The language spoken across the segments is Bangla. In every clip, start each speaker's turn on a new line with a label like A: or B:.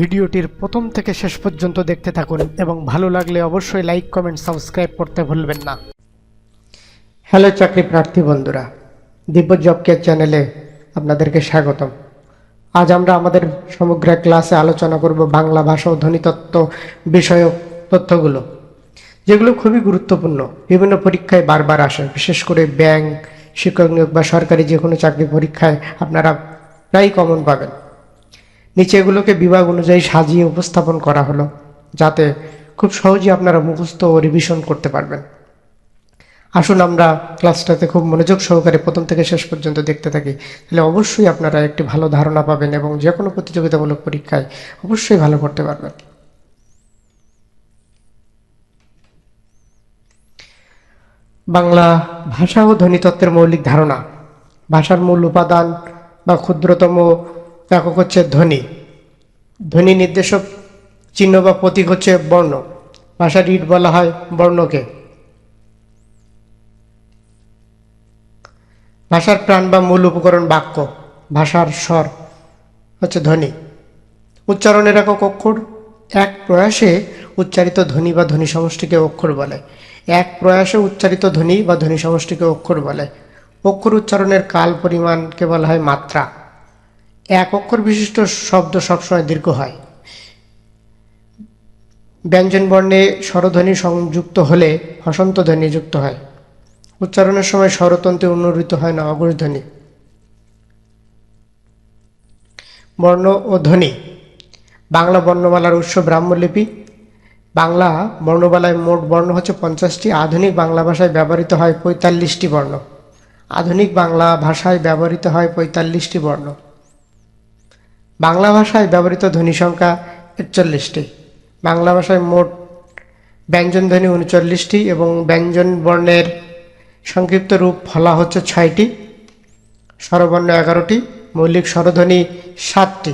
A: ভিডিওটির প্রথম থেকে শেষ পর্যন্ত দেখতে থাকুন এবং ভালো লাগলে অবশ্যই লাইক, কমেন্ট, সাবস্ক্রাইব করতে ভুলবেন না। হ্যালো চাকরি প্রার্থী বন্ধুরা, দিব্য জব কেয়ার চ্যানেলে আপনাদেরকে স্বাগতম। আজ আমরা আমাদের সমগ্র ক্লাসে আলোচনা করব বাংলা ভাষা ও ধ্বনিতত্ত্ব বিষয়ক তথ্যগুলো, যেগুলো খুবই গুরুত্বপূর্ণ। বিভিন্ন পরীক্ষায় বারবার আসে, বিশেষ করে ব্যাংক, শিক্ষক নিয়োগ বা সরকারি যে কোনো চাকরি পরীক্ষায় আপনারা প্রায় কমন পাবেন। নিচে এগুলোকে বিভাগ অনুযায়ী সাজিয়ে উপস্থাপন করা হলো, যাতে খুব সহজেই আপনারা মুখস্থ ও রিভিশন করতে পারবেন। আসুন আমরা ক্লাসটাতে খুব মনোযোগ সহকারে প্রথম থেকে শেষ পর্যন্ত দেখতে থাকি। তাহলে অবশ্যই আপনারা একটি ভালো ধারণা পাবেন এবং যে কোনো প্রতিযোগিতামূলক পরীক্ষায় অবশ্যই ভালো করতে পারবেন। বাংলা ভাষা ও ধ্বনিতত্ত্বের মৌলিক ধারণা। ভাষার মূল উপাদান বা ক্ষুদ্রতম একক হচ্ছে ধ্বনি ধ্বনি নির্দেশক চিহ্ন বা প্রতীক হচ্ছে বর্ণ। ভাষার ইট বলা হয় বর্ণকে। ভাষার প্রাণ বা মূল উপকরণ বাক্য, ভাষার স্বর হচ্ছে ধ্বনি উচ্চারণের একক অক্ষর। এক প্রয়াসে উচ্চারিত ধ্বনি বা ধ্বনি সমষ্টিকে অক্ষর বলে। এক প্রয়াসে উচ্চারিত ধ্বনি বা ধ্বনি সমষ্টিকে অক্ষর বলে। অক্ষর উচ্চারণের কাল পরিমাণকে বলা হয় মাত্রা। এক অক্ষর বিশিষ্ট শব্দ সবসময় দীর্ঘ হয়। ব্যঞ্জন বর্ণে স্বরধ্বনি সংযুক্ত হলে হসন্ত ধ্বনি যুক্ত হয়। উচ্চারণের সময় স্বরতন্ত্রে উন্নরিত হয় না অগ্রধ্বনি বর্ণ ও ধ্বনি। বাংলা বর্ণমালার উৎস ব্রাহ্মলিপি বাংলা বর্ণমালায় মোট বর্ণ হচ্ছে পঞ্চাশটি। আধুনিক বাংলা ভাষায় ব্যবহৃত হয় পঁয়তাল্লিশটি বর্ণ। আধুনিক বাংলা ভাষায় ব্যবহৃত হয় পঁয়তাল্লিশটি বর্ণ। বাংলা ভাষায় ব্যবহৃত ধ্বনি সংখ্যা একচল্লিশটি। বাংলা ভাষায় মোট ব্যঞ্জন ধ্বনি উনচল্লিশটি এবং ব্যঞ্জন বর্ণের সংক্ষিপ্ত রূপ ফলা হচ্ছে ছয়টি, স্বরবর্ণ এগারোটি, মৌলিক স্বরধ্বনি সাতটি।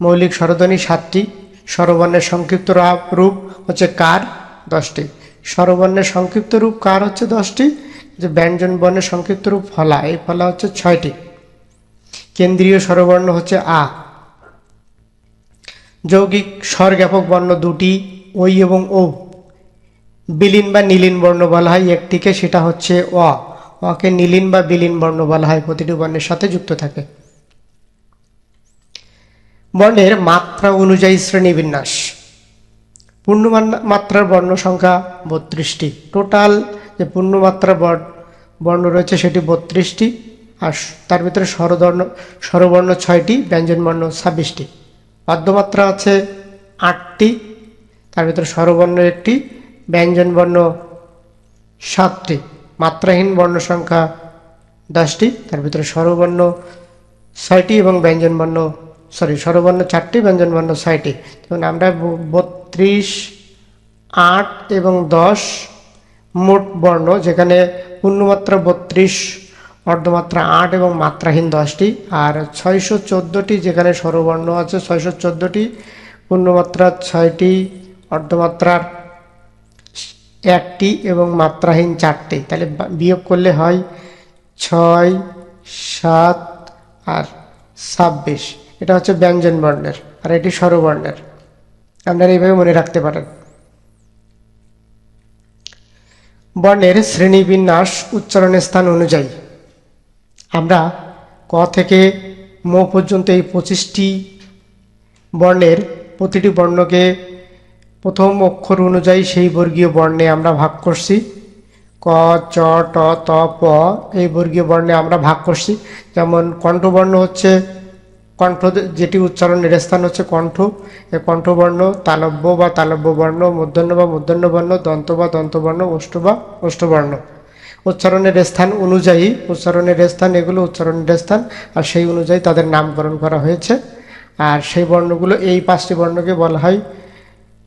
A: মৌলিক স্বরধ্বনি সাতটি, স্বরবর্ণের সংক্ষিপ্ত রূপ হচ্ছে কার? দশটি। স্বরবর্ণের সংক্ষিপ্ত রূপ কার হচ্ছে দশটি? যে ব্যঞ্জন বর্ণের সংক্ষিপ্ত রূপ ফলা, এই ফলা হচ্ছে ছয়টি। কেন্দ্রীয় স্বরবর্ণ হচ্ছে আ। যৌগিক স্বর জ্ঞাপক বর্ণ দুটি ওই এবং ও বিলীন বা নীলিন বর্ণ বলা হয় একটিকে, সেটা হচ্ছে অ। অকে নীলিন বা বিলীন বর্ণ বলা হয়, প্রতিটি বর্ণের সাথে যুক্ত থাকে। বর্ণের মাত্রা অনুযায়ী শ্রেণীবিন্যাস পূর্ণমান- মাত্রার বর্ণ সংখ্যা বত্রিশটি। টোটাল যে পূর্ণমাত্রার বর্ণ বর্ণ রয়েছে, সেটি বত্রিশটি। আর তার ভিতরে স্বরবর্ণ স্বরবর্ণ ছয়টি, ব্যঞ্জনবর্ণ ছাব্বিশটি। পদ্মমাত্রা আছে আটটি, তার ভিতরে স্বরবর্ণ একটি ব্যঞ্জনবর্ণ সাতটি, মাত্রাহীন বর্ণ সংখ্যা দশটি, তার ভিতরে স্বরবর্ণ ছয়টি এবং ব্যঞ্জনবর্ণ সরি স্বরবর্ণ চারটি ব্যঞ্জনবর্ণ ছয়টি। যেমন আমরা বত্রিশ, আট এবং দশ মোট বর্ণ, যেখানে পূর্ণমাত্রা বত্রিশ অর্ধমাত্রা আট এবং মাত্রাহীন দশটি, আর ছয়শো চোদ্দোটি যেখানে স্বরবর্ণ আছে, ছয়শো চোদ্দোটি পূর্ণমাত্রা ছয়টি, অর্ধমাত্রার একটি এবং মাত্রাহীন চারটি। তাহলে বিয়োগ করলে হয় ছয়, সাত আর ছাব্বিশ। এটা হচ্ছে ব্যঞ্জন বর্ণের, আর এটি স্বরবর্ণের। আপনারা এইভাবে মনে রাখতে পারেন। বর্ণের শ্রেণীবিন্যাস উচ্চারণের স্থান অনুযায়ী। আমরা ক থেকে ম পর্যন্ত এই পঁচিশটি বর্ণের প্রতিটি বর্ণকে প্রথম অক্ষর অনুযায়ী সেই বর্গীয় বর্ণে আমরা ভাগ করছি। ক, চ, ট, ত, প এই বর্গীয় বর্ণে আমরা ভাগ করছি। যেমন কণ্ঠবর্ণ হচ্ছে কণ্ঠ যেটি উচ্চারণের স্থান হচ্ছে কণ্ঠ। এই কণ্ঠবর্ণ তালব্য বা তালব্য বর্ণ মূর্ধন্য বা মূর্ধন্য বর্ণ দন্ত বা দন্তবর্ণ ওষ্ঠ বা ওষ্ঠবর্ণ উচ্চারণের স্থান অনুযায়ী, উচ্চারণের স্থান, এগুলো উচ্চারণের স্থান, আর সেই অনুযায়ী তাদের নামকরণ করা হয়েছে। আর সেই বর্ণগুলো, এই পাঁচটি বর্ণকে বলা হয়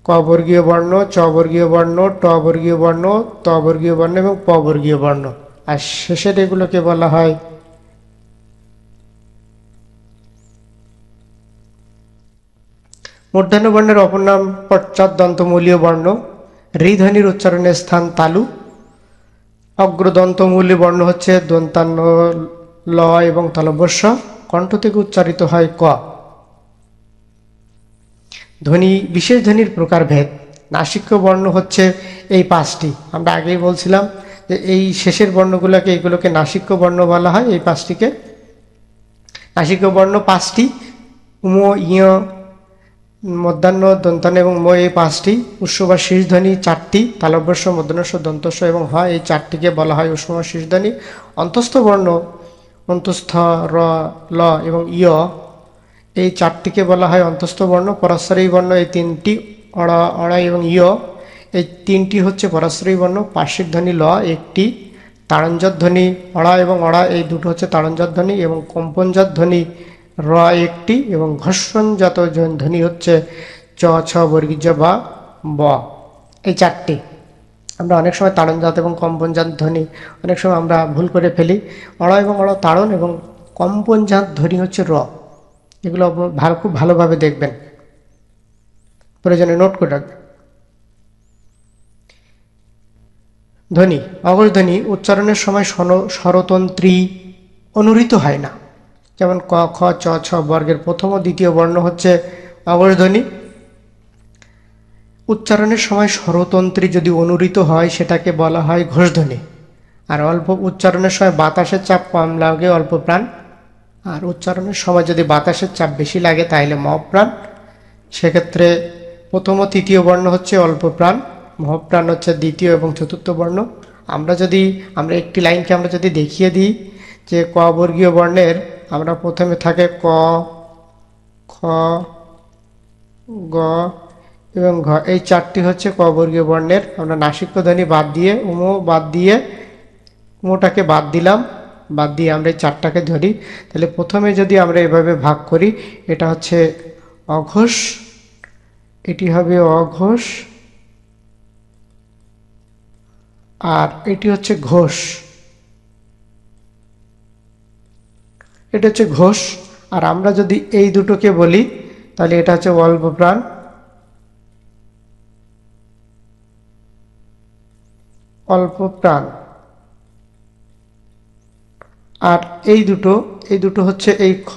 A: ক বর্গীয় বর্ণ চ বর্গীয় বর্ণ ট বর্গীয় বর্ণ ত বর্গীয় বর্ণ এবং প বর্গীয় বর্ণ। আর শেষের এগুলোকে বলা হয় মূর্ধন্য বর্ণের অপর নাম পশ্চাৎ দন্তমূলীয় বর্ণ। ঋধ্বনির উচ্চারণের স্থান তালু। অগ্রদন্তমূলীয় বর্ণ হচ্ছে দন্তান্ন, ল এবং তলবস্য কণ্ঠ থেকে উচ্চারিত হয় ক। ধ্বনি, বিশেষ ধ্বনির প্রকারভেদ। নাসিক্য বর্ণ হচ্ছে এই পাঁচটি। আমরা আগেই বলছিলাম যে এই শেষের বর্ণগুলোকে এইগুলোকে নাসিক্য বর্ণ বলা হয়, এই পাঁচটিকে। নাসিক্য বর্ণ পাঁচটি। উম ইয় মধ্যাহ্ন দন্তান এবং ম এই পাঁচটি উৎস বা শীর্ষধ্বনি চারটি তালব্যস্ব মধ্যাহ্নস্ব দন্তস্ব এবং হ এই চারটিকে বলা হয় উষ্ম বা শীর্ষধ্বনি। অন্তস্থ বর্ণ অন্তস্থ, র, ল এবং ইয় এই চারটিকে বলা হয় অন্তস্থ বর্ণ পরাশ্রয়ী বর্ণ এই তিনটি অড়া অড়া এবং ইয় এই তিনটি হচ্ছে পরাশ্রয়ী বর্ণ। পার্শ্বিক ধ্বনি, ল একটি তাড়ঞ্জত ধ্বনি অড়া এবং অড়া এই দুটো হচ্ছে তাড়ঞ্জত ধ্বনি এবং কম্পনজাত ধ্বনি র একটি এবং ঘর্ষণজাত ধ্বনি হচ্ছে চ, ছ বর্গীজ বা, ব। এই চারটি। আমরা অনেক সময় তাড়নজাত এবং কম্পনজাত ধ্বনি, অনেক সময় আমরা ভুল করে ফেলি। অড় এবং অড় তাড়ন এবং কম্পনজাত ধ্বনি হচ্ছে র। এগুলো ভালো খুব ভালোভাবে দেখবেন। প্রয়োজনে নোট করে রাখবেন। ধ্বনি অগর ধ্বনি উচ্চারণের সময় স্বরতন্ত্রী অনুরিত হয় না। যেমন ক, খ, চ, ছ বর্গের প্রথম ও দ্বিতীয় বর্ণ হচ্ছে অগর ধ্বনি উচ্চারণের সময় স্বরতন্ত্রী যদি অনুরিত হয়, সেটাকে বলা হয় ঘোষধ্বনি। আর অল্প উচ্চারণের সময় বাতাসের চাপ কম লাগে, অল্প প্রাণ। আর উচ্চারণের সময় যদি বাতাসের চাপ বেশি লাগে তাহলে মহাপ্রাণ সেক্ষেত্রে প্রথম ও তৃতীয় বর্ণ হচ্ছে অল্প প্রাণ। মহাপ্রাণ হচ্ছে দ্বিতীয় এবং চতুর্থ বর্ণ। আমরা যদি, আমরা একটি লাইনকে আমরা যদি দেখিয়ে দিই, যে ক বর্গীয় বর্ণের আমরা প্রথমে থাকে ক, খ, গ, এবং ঘ। এই চারটি হচ্ছে ক বর্গীয় বর্ণের। আমরা নাসিক্য ধ্বনি বাদ দিয়ে, উমো বাদ দিয়ে উমোটাকে বাদ দিলাম। বাদ দিয়ে আমরা এই চারটাকে ধরি। তাহলে প্রথমে যদি আমরা এভাবে ভাগ করি, এটা হচ্ছে অঘোষ, এটি হবে অঘোষ, আর এটি হচ্ছে ঘোষ। এটা হচ্ছে ঘোষ। আর আমরা যদি এই দুটোকে বলি, তাহলে এটা হচ্ছে অল্প প্রাণ অল্প প্রাণ আর এই দুটো এই দুটো হচ্ছে এই খ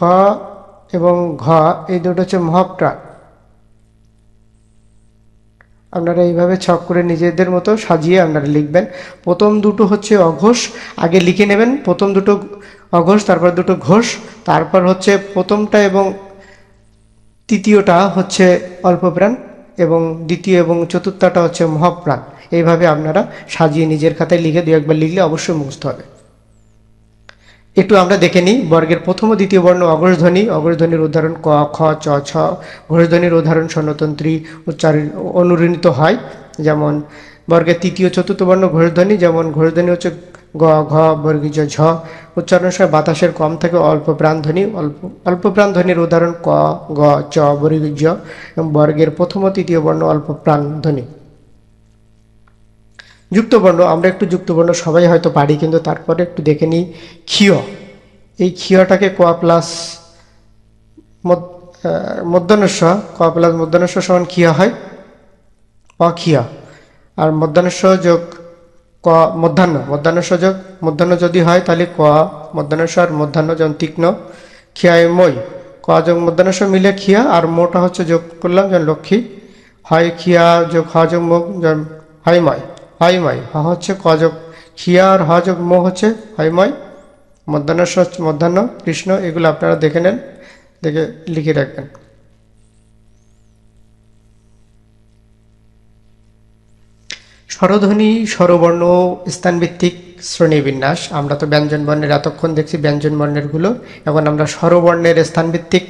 A: এবং ঘ, এই দুটো হচ্ছে মহাপ্রাণ। আপনারা এইভাবে ছক করে নিজেদের মতো সাজিয়ে আপনারা লিখবেন। প্রথম দুটো হচ্ছে অঘোষ, আগে লিখে নেবেন। প্রথম দুটো অঘোষ, তারপর দুটো ঘোষ, তারপর হচ্ছে প্রথমটা এবং তৃতীয়টা হচ্ছে অল্পপ্রাণ এবং দ্বিতীয় এবং চতুর্থটা হচ্ছে মহাপ্রাণ। এইভাবে আপনারা সাজিয়ে নিজের খাতায় লিখে দু একবার লিখলে অবশ্যই মুখস্থ হবে। একটু আমরা দেখে নিই বর্গের প্রথম ও দ্বিতীয় বর্ণ অগ্রধ্বনি। অগ্রধ্বনির উদাহরণ ক, খ, চ, ছ। ঘোষধ্বনির উদাহরণ স্বর্ণতন্ত্রী উচ্চারণ অনুরণিত হয়। যেমন বর্গের তৃতীয় চতুর্থ বর্ণ ঘোষধ্বনি যেমন ঘোষধ্বনি হচ্ছে গ, ঘ বর্গীজ ঝ। উচ্চারণের সময় বাতাসের কম থাকে, অল্প প্রাণধ্বনি, অল্প অল্প প্রাণধ্বনির উদাহরণ ক, গ, চ বর্গীজ এবং বর্গের প্রথম ও তৃতীয় বর্ণ অল্প প্রাণধ্বনি। যুক্তবর্ণ, আমরা একটু যুক্তবর্ণ সবাই হয়তো পারি, কিন্তু তারপরে একটু দেখে নিই। ক্ষীয়, এই ক্ষীয়টাকে কোয়া প্লাস মধ্যাহ্নস্ব কোয়া প্লাস মধ্যাহ্নস্ব সমান ক্ষীয় হয়, অক্ষীয়। আর মধ্যাহ্নস্ব যোগ ক মধ্যাহ্ন মধ্যাহ্নস্ব যোগ মধ্যাহ্ন যদি হয়, তাহলে ক মধ্যাহ্নস্ব আর মধ্যাহ্ন যেমন তীক্ষ্ণ ক্ষিয়ায় মই ক যোগ মধ্যাহ্নস্ব মিলে ক্ষিয়া, আর মোটা হচ্ছে যোগ করলাম যেমন লক্ষ্মী, হয় খিয়া যোগ হ যোগ মুখ যেমন হয়ময় হয়ময় হ হচ্ছে ক যোগ খিয়া আর হ যোগ মো হচ্ছে হয়ময় মধ্যাহ্নস্ব হচ্ছে মধ্যাহ্ন, কৃষ্ণ, এগুলো আপনারা দেখে নেন, দেখে লিখে রাখবেন। স্বরধ্বনি, স্বরবর্ণ, স্থানভিত্তিক শ্রেণীবিন্যাস। আমরা তো ব্যঞ্জন বর্ণের এতক্ষণ দেখছি ব্যঞ্জন বর্ণেরগুলো। এখন আমরা স্বরবর্ণের স্থানভিত্তিক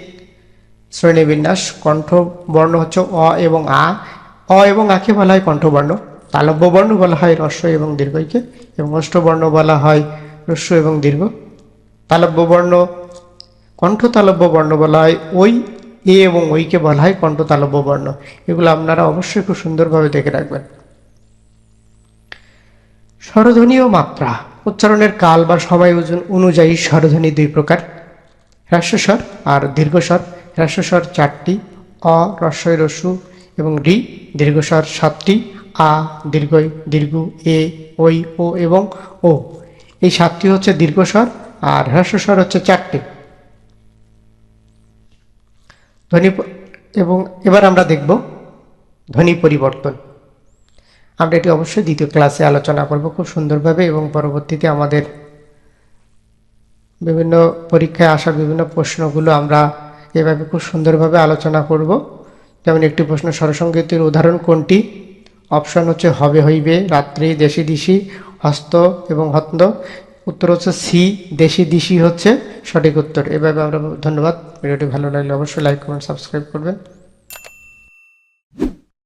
A: শ্রেণীবিন্যাস কণ্ঠ বর্ণ হচ্ছে অ এবং আ। অ এবং আকে বলা হয় কণ্ঠবর্ণ? তালব্য বর্ণ বলা হয় রস্ব এবং দীর্ঘইকে এবং অষ্টবর্ণ বলা হয় রস্য এবং দীর্ঘ। তালব্য বর্ণ, কণ্ঠ তালব্য বর্ণ বলা হয় ওই, এ এবং ওইকে বলা হয় কণ্ঠ তালব্য বর্ণ। এগুলো আপনারা অবশ্যই খুব সুন্দরভাবে দেখে রাখবেন। স্বরধ্বনি ও মাত্রা, উচ্চারণের কাল বা সময় ওজন অনুযায়ী স্বরধ্বনি দুই প্রকার। হ্রাস্বস্বর আর দীর্ঘস্বর হ্রাস্বস্বর চারটি, অ রস্বই রসু এবং ডি দীর্ঘস্বর সাতটি। আ দীর্ঘ দীর্ঘ, এ, ওই, ও এবং ও। এই সাতটি হচ্ছে দীর্ঘস্বর আর হ্রাস্বস্বর হচ্ছে চারটি। ধ্বনি এবং এবার আমরা দেখব ধ্বনি পরিবর্তন। আমরা এটি অবশ্যই দ্বিতীয় ক্লাসে আলোচনা করব খুব সুন্দরভাবে এবং পরবর্তীতে আমাদের বিভিন্ন পরীক্ষায় আসা বিভিন্ন প্রশ্নগুলো আমরা এভাবে খুব সুন্দরভাবে আলোচনা করব। যেমন একটি প্রশ্ন স্বরসঙ্গীতের উদাহরণ কোনটি? অপশন হচ্ছে হবে হইবে, রাত্রি দেশি দিশি হস্ত এবং হত্ন। উত্তর হচ্ছে সি, দেশি দিশি হচ্ছে সঠিক উত্তর। এভাবে আমরা ধন্যবাদ। ভিডিওটি ভালো লাগলে অবশ্যই লাইক কমেন্ট সাবস্ক্রাইব করবেন।